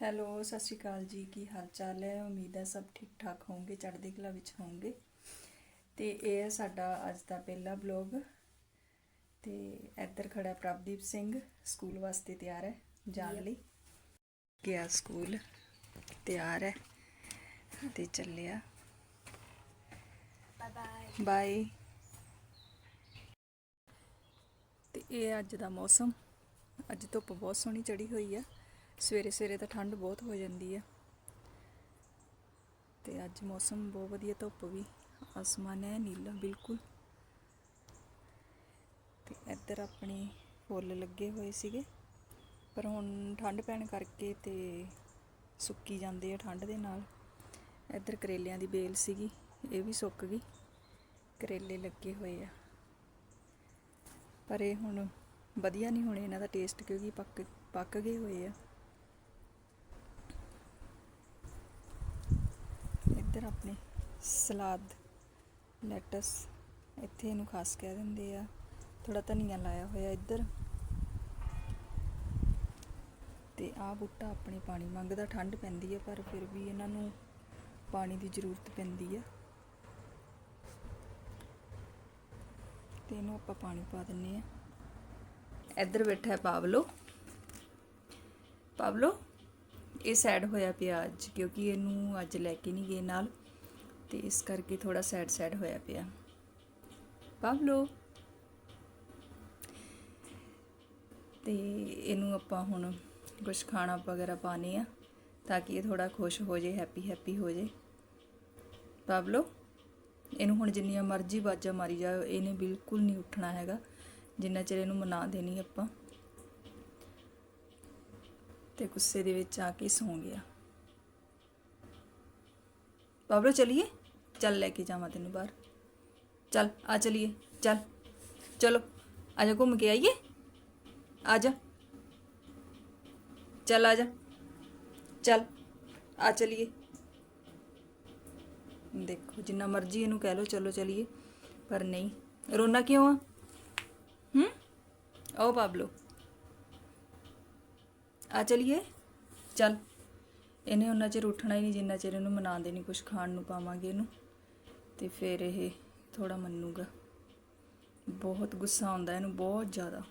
Hello ਸਤਿ ਸ਼੍ਰੀ ਅਕਾਲ ਜੀ। ਕੀ ਹਾਲ ਚਾਲ ਹੈ? ਉਮੀਦ ਹੈ ਸਭ ਠੀਕ ਠਾਕ ਹੋਵੋਗੇ ਚੜ੍ਹਦੀ ਕਲਾ ਵਿੱਚ ਹੋਵੋਗੇ ਤੇ ਇਹ ਹੈ ਸਾਡਾ ਅੱਜ ਦਾ ਪਹਿਲਾ ਬਲੌਗ ਤੇ ਇੱਧਰ ਖੜਾ ਪ੍ਰਭਦੀਪ ਸਿੰਘ ਸਕੂਲ ਵਾਸਤੇ ਤਿਆਰ ਹੈ ਜਾਣ ਲਈ। ਗਿਆ ਸਕੂਲ ਤਿਆਰ ਹੈ। ਤੇ ਚੱਲਿਆ। ਬਾਏ ਬਾਏ ਤੇ ਇਹ ਅੱਜ ਦਾ ਮੌਸਮ। ਅੱਜ ਧੁੱਪ ਬਹੁਤ ਸੋਹਣੀ ਚੜੀ ਹੋਈ ਆ। ਸਵੇਰੇ ਸਵੇਰੇ ਤਾਂ ਠੰਡ ਬਹੁਤ ਹੋ ਜਾਂਦੀ ਆ। ਤੇ ਅੱਜ ਮੌਸਮ ਬਹੁਤ ਵਧੀਆ, ਧੁੱਪ ਵੀ। ਆਸਮਾਨ ਹੈ ਨੀਲਾ, ਬਿਲਕੁਲ। ਤੇ ਇੱਧਰ ਆਪਣੇ ਫੁੱਲ ਲੱਗੇ ਹੋਏ ਸੀਗੇ। ਪਰ ਹੁਣ ਠੰਡ ਪੈਣ ਕਰਕੇ ਤੇ ਸੁੱਕੀ ਜਾਂਦੇ ਆ ਠੰਡ ਦੇ ਨਾਲ। ਇੱਧਰ ਕਰੇਲਿਆਂ ਦੀ ਬੇਲ ਸੀਗੀ, ਇਹ ਵੀ ਸੁੱਕ ਗਈ। ਕਰੇਲੇ ਲੱਗੇ ਹੋਏ ਆ। ਪਰ ਇਹ ਹੁਣ ਵਧੀਆ ਨਹੀਂ ਹੋਣੇ, ਇਹਨਾਂ ਦਾ ਟੇਸਟ ਕਿਉਂਕਿ ਪੱਕ ਪੱਕ ਗਏ ਹੋਏ ਆ। ਇੱਧਰ ਆਪਣੇ ਸਲਾਦ ਲੈਟਸ ਇੱਥੇ ਇਹਨੂੰ ਖਾਸ ਕਹਿ ਦਿੰਦੇ ਆ। ਥੋੜਾ ਧਨੀਆ ਲਾਇਆ ਹੋਇਆ ਇੱਧਰ। ਤੇ ਆਹ ਬੂਟਾ ਆਪਣੇ ਪਾਣੀ ਮੰਗਦਾ, ਠੰਡ ਪੈਂਦੀ ਹੈ ਪਰ ਫਿਰ ਵੀ ਇਹਨਾਂ ਨੂੰ ਪਾਣੀ ਦੀ ਜ਼ਰੂਰਤ ਪੈਂਦੀ ਆ। ਤੇ ਇਹਨੂੰ ਆਪਾਂ ਪਾਣੀ ਪਾ ਦਿੰਨੇ ਆ। ਇੱਧਰ ਬੈਠਾ ਹੈ ਪਾਵਲੋ। ਪਾਵਲੋ ਇਹ ਸੈਡ ਹੋਇਆ ਪਿਆ ਅੱਜ, ਕਿਉਂਕਿ ਇਹਨੂੰ ਅੱਜ ਲੈ ਕੇ ਨਹੀਂ ਗਏ ਨਾਲ, ਤੇ ਇਸ ਕਰਕੇ ਥੋੜਾ ਸੈਡ ਸੈਡ ਹੋਇਆ ਪਿਆ। ਪਾਵਲੋ ਤੇ ਇਹਨੂੰ ਆਪਾਂ ਹੁਣ ਕੁਝ ਖਾਣਾ ਵਗੈਰਾ ਪਾਣੇ ਆ, ਤਾਂ ਕਿ ਇਹ ਥੋੜਾ ਖੁਸ਼ ਹੋ ਜੇ ਹੈਪੀ ਹੈਪੀ ਹੋ ਜੇ ਪਾਵਲੋ ਇਹਨੂੰ ਹੁਣ ਜਿੰਨੀਆਂ ਮਰਜ਼ੀ ਬਾਜ਼ਾ ਮਾਰੀ ਜਾਓ, ਇਹਨੇ ਬਿਲਕੁਲ ਨਹੀਂ ਉੱਠਣਾ ਹੈਗਾ। ਜਿੰਨਾ ਚਿਰ ਇਹਨੂੰ ਮਨਾ ਦੇਣੀ ਆਪਾਂ। ਤੇ ਗੁੱਸੇ ਦੇ ਵਿੱਚ ਆ ਕੇ ਸੌਂ ਗਿਆ ਬਾਬਲੋ ਚਲਿਏ ਚੱਲ ਲੈ ਕੇ ਜਾਵਾਂ ਤੈਨੂੰ ਬਾਹਰ ਚੱਲ ਆ ਚਲਿਏ ਚੱਲ ਚਲੋ ਆ ਜਾ ਘੁੰਮ ਕੇ ਆਈਏ ਆ ਜਾ ਚੱਲ ਆ ਜਾ ਚੱਲ ਆ ਚਲਿਏ ਦੇਖੋ ਜਿੰਨਾ ਮਰਜ਼ੀ ਇਹਨੂੰ ਕਹਿ ਲਓ ਚਲੋ ਚਲਿਏ ਪਰ ਨਹੀਂ ਰੋਣਾ ਕਿਉਂ ਆ ਹੂੰ ਓ ਪਾਬਲੋ ਆ ਚਲਿਏ। ਚੱਲ, ਇਹਨੇ ਉਹਨਾਂ ਚਿਰ ਉੱਠਣਾ ਹੀ ਨਹੀਂ, ਜਿੰਨਾ ਚਿਰ ਇਹਨੂੰ ਮਨਾਉਂਦੇ ਨਹੀਂ ਕੁਝ ਖਾਣ ਨੂੰ ਪਾਵਾਂਗੇ ਇਹਨੂੰ। ਤੇ ਫਿਰ ਇਹ ਥੋੜਾ ਮੰਨੂਗਾ। ਬਹੁਤ ਗੁੱਸਾ ਆਉਂਦਾ ਇਹਨੂੰ, ਬਹੁਤ ਜ਼ਿਆਦਾ।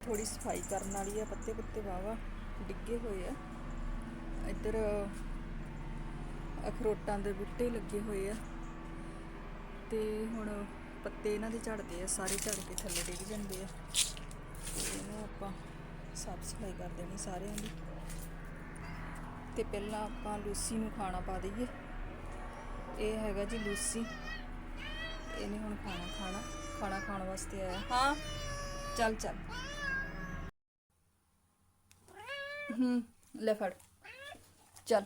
ਥੋੜੀ ਸਫ਼ਾਈ ਕਰਨ ਵਾਲੀ ਆ ਪੱਤੇ ਪੁੱਤੇ ਵਾਵਾ ਡਿੱਗੇ ਹੋਏ ਆ। ਇੱਧਰ ਅਖਰੋਟਾਂ ਦੇ ਬੂਟੇ ਲੱਗੇ ਹੋਏ ਆ। ਤੇ ਹੁਣ ਪੱਤੇ ਇਹਨਾਂ ਦੇ ਝੜਦੇ ਆ, ਸਾਰੇ ਝੜ ਕੇ ਥੱਲੇ ਡਿੱਗ ਜਾਂਦੇ ਆ। ਇਹਨੂੰ ਆਪਾਂ ਸਾਫ਼ ਸਫ਼ਾਈ ਕਰ ਦੇਣੀ ਸਾਰਿਆਂ ਦੀ। ਤੇ ਪਹਿਲਾਂ ਆਪਾਂ ਲੂਸੀ ਨੂੰ ਖਾਣਾ ਪਾ ਦਈਏ। ਇਹ ਹੈਗਾ ਜੀ ਲੂਸੀ। ਇਹਨੇ ਹੁਣ ਖਾਣਾ ਖਾਣਾ ਖਾਣਾ ਖਾਣ ਵਾਸਤੇ ਆਇਆ। ਹਾਂ, ਚੱਲ ਚੱਲ। ਹੂੰ, ਲੈ ਫੜ। ਚੱਲ।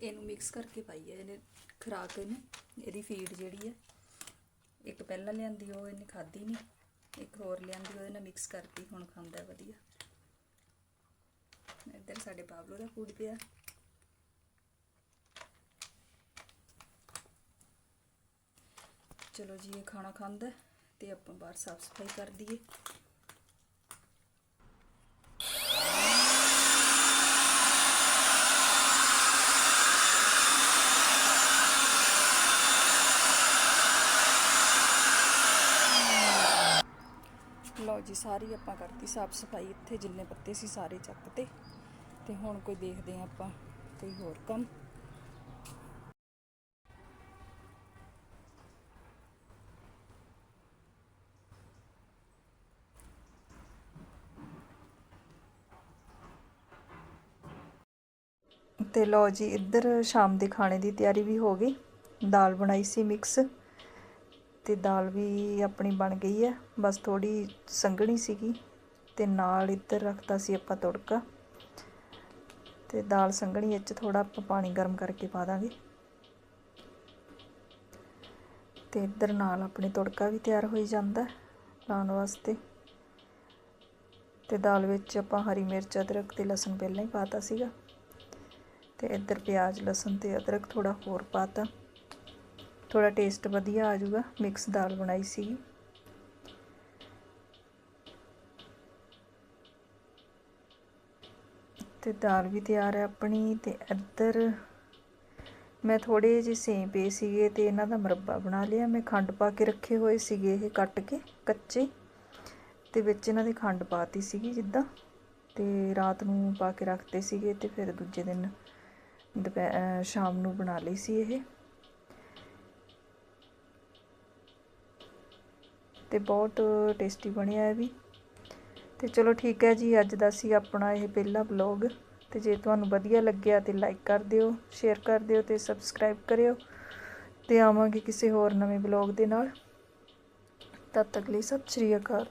ਇਹਨੂੰ ਮਿਕਸ ਕਰਕੇ ਪਾਈ ਹੈ ਇਹਨੇ ਖਰਾਕ ਇਹਨੂੰ, ਇਹਦੀ ਫੀਡ ਜਿਹੜੀ ਹੈ ਇੱਕ ਪਹਿਲਾਂ ਲਿਆਂਦੀ ਉਹ ਇਹਨੇ ਖਾਧੀ ਨਹੀਂ ਇੱਕ ਹੋਰ ਲਿਆਂਦੀ ਉਹਦੇ ਨਾਲ ਮਿਕਸ ਕਰਤੀ, ਹੁਣ ਖਾਂਦਾ ਵਧੀਆ। ਇੱਧਰ ਸਾਡੇ ਬਾਬਲੋ ਦਾ ਫੂਡ ਪਿਆ। ਚਲੋ ਜੀ, ਇਹ ਖਾਣਾ ਖਾਂਦਾ ਤੇ ਆਪਾਂ ਬਾਹਰ ਸਾਫ਼ ਸਫ਼ਾਈ ਕਰ ਦਈਏ। ਜੀ ਸਾਰੀ ਆਪਾਂ ਕਰਤੀ, ਸਾਫ਼ ਸਫ਼ਾਈ ਇੱਥੇ, ਜਿੰਨੇ ਪੱਤੇ ਸੀ ਸਾਰੇ ਚੱਕਤੇ ਤੇ ਹੁਣ ਕੋਈ ਦੇਖਦੇ ਹਾਂ ਆਪਾਂ, ਕੋਈ ਹੋਰ ਕੰਮ। ਤੇ ਲਓ ਜੀ, ਇੱਧਰ ਸ਼ਾਮ ਦੇ ਖਾਣੇ ਦੀ ਤਿਆਰੀ ਵੀ ਹੋ ਗਈ। ਦਾਲ ਬਣਾਈ ਸੀ ਮਿਕਸ। ਅਤੇ ਦਾਲ ਵੀ ਆਪਣੀ ਬਣ ਗਈ ਹੈ ਬਸ ਥੋੜ੍ਹੀ ਸੰਘਣੀ ਸੀਗੀ ਅਤੇ ਨਾਲ ਇੱਧਰ ਰੱਖਤਾ ਸੀ ਆਪਾਂ ਤੜਕਾ। ਅਤੇ ਦਾਲ ਸੰਘਣੀ ਵਿੱਚ ਥੋੜ੍ਹਾ ਆਪਾਂ ਪਾਣੀ ਗਰਮ ਕਰਕੇ ਪਾ ਦਾਂਗੇ। ਤੇ ਇੱਧਰ ਨਾਲ ਆਪਣੇ ਤੜਕਾ ਵੀ ਤਿਆਰ ਹੋਈ ਜਾਂਦਾ ਹੈ ਲਾਉਣ ਵਾਸਤੇ। ਤੇ ਦਾਲ ਵਿੱਚ ਆਪਾਂ ਹਰੀ ਮਿਰਚ, ਅਦਰਕ ਤੇ ਲਸਣ ਪਹਿਲਾਂ ਹੀ ਪਾਤਾ ਸੀਗਾ। ਤੇ ਇੱਧਰ ਪਿਆਜ਼, ਲਸਣ ਤੇ ਅਦਰਕ ਥੋੜਾ ਹੋਰ ਪਾਤਾ। ਥੋੜਾ ਟੇਸਟ ਵਧੀਆ ਆ ਜਾਊਗਾ। ਮਿਕਸ ਦਾਲ ਬਣਾਈ ਸੀ ਤੇ ਦਾਲ ਵੀ ਤਿਆਰ ਹੈ ਆਪਣੀ ਤੇ ਇੱਧਰ ਮੈਂ ਥੋੜੇ ਜਿਹੇ ਸੇਮ ਪਏ ਸੀਗੇ ਤੇ ਇਹਨਾਂ ਦਾ ਮੁਰੱਬਾ ਬਣਾ ਲਿਆ। ਮੈਂ ਖੰਡ ਪਾ ਕੇ ਰੱਖੇ ਹੋਏ ਸੀਗੇ ਇਹ ਕੱਟ ਕੇ ਕੱਚੇ ਤੇ ਵਿੱਚ ਇਹਨਾਂ ਦੀ ਖੰਡ ਪਾਤੀ ਸੀਗੀ ਜਿੱਦਾਂ ਤੇ ਰਾਤ ਨੂੰ ਪਾ ਕੇ ਰੱਖਦੇ ਸੀਗੇ ਤੇ ਫਿਰ ਦੂਜੇ ਦਿਨ ਦੁਪਹਿਰ ਸ਼ਾਮ ਨੂੰ ਬਣਾ ਲਈ ਸੀ ਇਹ। ਤੇ ਬਹੁਤ ਟੇਸਟੀ ਬਣਿਆ ਇਹ ਵੀ। ਤੇ ਚਲੋ ਠੀਕ ਹੈ ਜੀ, ਅੱਜ ਦਾ ਸੀ ਆਪਣਾ ਇਹ ਪਹਿਲਾ ਵਲੌਗ ਤੇ ਜੇ ਤੁਹਾਨੂੰ ਵਧੀਆ ਲੱਗਿਆ ਤੇ ਲਾਈਕ ਕਰ ਦਿਓ ਸ਼ੇਅਰ ਕਰ ਦਿਓ ਤੇ ਸਬਸਕ੍ਰਾਈਬ ਕਰਿਓ। ਤੇ ਆਵਾਂਗੇ ਕਿਸੇ ਹੋਰ ਨਵੇਂ ਵਲੌਗ ਦੇ ਨਾਲ। ਤਦ ਤੱਕ ਲਈ ਸਤਿ ਸ਼੍ਰੀ ਅਕਾਲ।